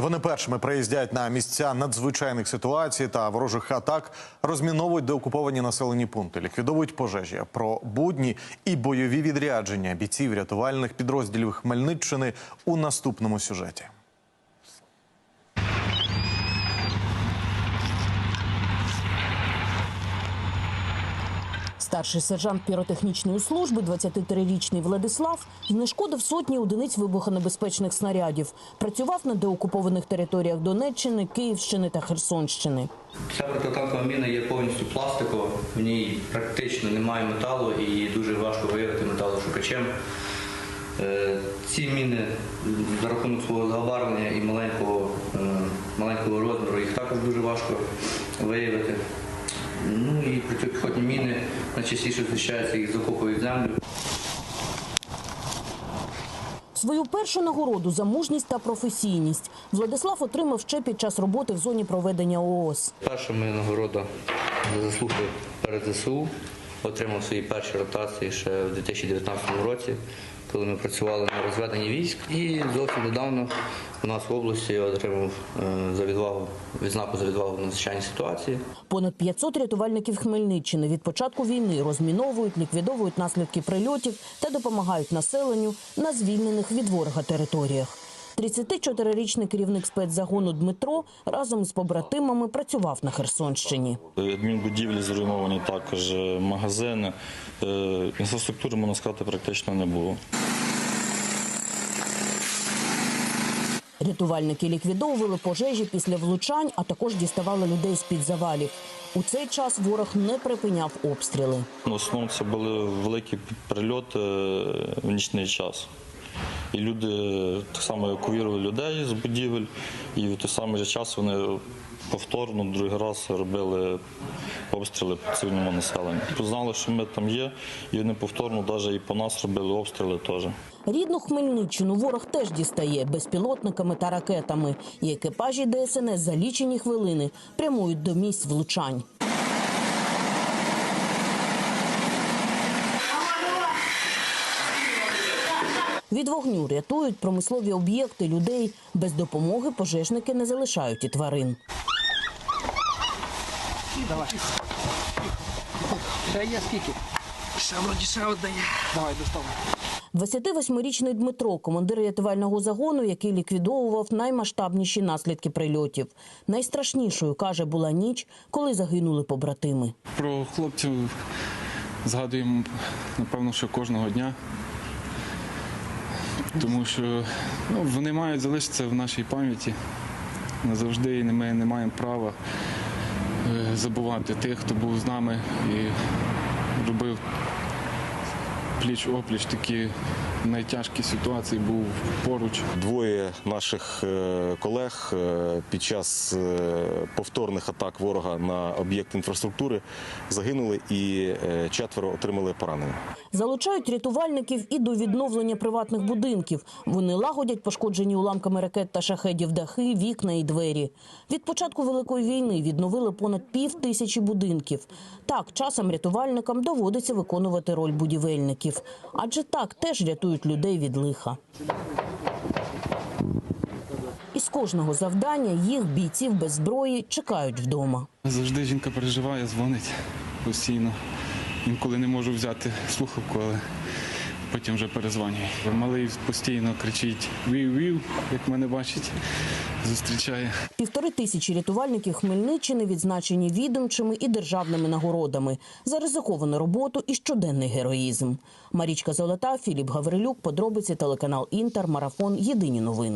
Вони першими приїздять на місця надзвичайних ситуацій та ворожих атак, розміновують деокуповані населені пункти, ліквідовують пожежі. Про будні і бойові відрядження бійців рятувальних підрозділів Хмельниччини у наступному сюжеті. Старший сержант піротехнічної служби, 23-річний Владислав, знешкодив сотні одиниць вибухонебезпечних снарядів. Працював на деокупованих територіях Донеччини, Київщини та Херсонщини. Ця протитанкова міна є повністю пластикова, в ній практично немає металу і дуже важко виявити металошукачем. Е, Ці міни за рахунок свого забарвлення і маленького, е, маленького розміру їх також дуже важко виявити. Ну і протипіхотні міни найчастіше зустрічаються, їх закопують землю. Свою першу нагороду за мужність та професійність Владислав отримав ще під час роботи в зоні проведення ООС. Перша моя нагорода за заслуги перед ЗСУ. Отримав свої перші ротації ще в 2019 році, коли ми працювали на розведенні військ. І зовсім недавно у нас в області отримав е, за відвагу відзнаку за відвагу в надзвичайній ситуації. Понад 500 рятувальників Хмельниччини від початку війни розміновують, ліквідовують наслідки прильотів та допомагають населенню на звільнених від ворога територіях. 34-річний керівник спецзагону Дмитро разом з побратимами працював на Херсонщині. Адмінбудівлі зруйновані також е, магазини. Е, Інфраструктури, можна сказати, практично не було. Рятувальники ліквідовували пожежі після влучань, а також діставали людей з-під завалів. У цей час ворог не припиняв обстріли. В основному це були великі прильоти е, в нічний час. І люди так само евакуювали людей з будівель, і в той самий же час вони повторно другий раз робили обстріли по цивільному населенню. Знали, що ми там є, і вони повторно навіть і по нас робили обстріли теж. Рідну Хмельниччину ворог теж дістає безпілотниками та ракетами. І екіпажі ДСНС за лічені хвилини прямують до місць влучань. Від вогню рятують промислові об'єкти людей. Без допомоги пожежники не залишають і тварин. Ще є скільки? Ще вроді ще одне. Давай, доставай. 28-річний Дмитро, командир рятувального загону, який ліквідовував наймасштабніші наслідки прильотів. Найстрашнішою каже була ніч, коли загинули побратими. Про хлопців згадуємо, напевно, що кожного дня. Тому що ну, вони мають залишитися в нашій пам'яті. Назавжди, і ми не маємо права е, забувати тих, хто був з нами і робив пліч-опліч такі найтяжкі ситуації, був поруч. Двоє наших е, колег е, під час е, повторних атак ворога на об'єкт інфраструктури загинули і четверо отримали поранення. Залучають рятувальників і до відновлення приватних будинків. Вони лагодять пошкоджені уламками ракет та шахедів дахи, вікна і двері. Від початку великої війни відновили понад пів тисячі будинків. Так, часом рятувальникам доводиться виконувати роль будівельників, адже так теж рятують людей від лиха. Із кожного завдання їх бійців без зброї чекають вдома. Завжди жінка переживає, дзвонить постійно. Інколи не можу взяти слухавку, але потім вже перезвонює. Малий постійно кричить вів-вів, як мене бачить, зустрічає. Півтори тисячі рятувальників Хмельниччини відзначені відомчими і державними нагородами за ризиковану роботу і щоденний героїзм. Марічка Золота, Філіп Гаврилюк, подробиці телеканал Інтер, марафон. Єдині новини.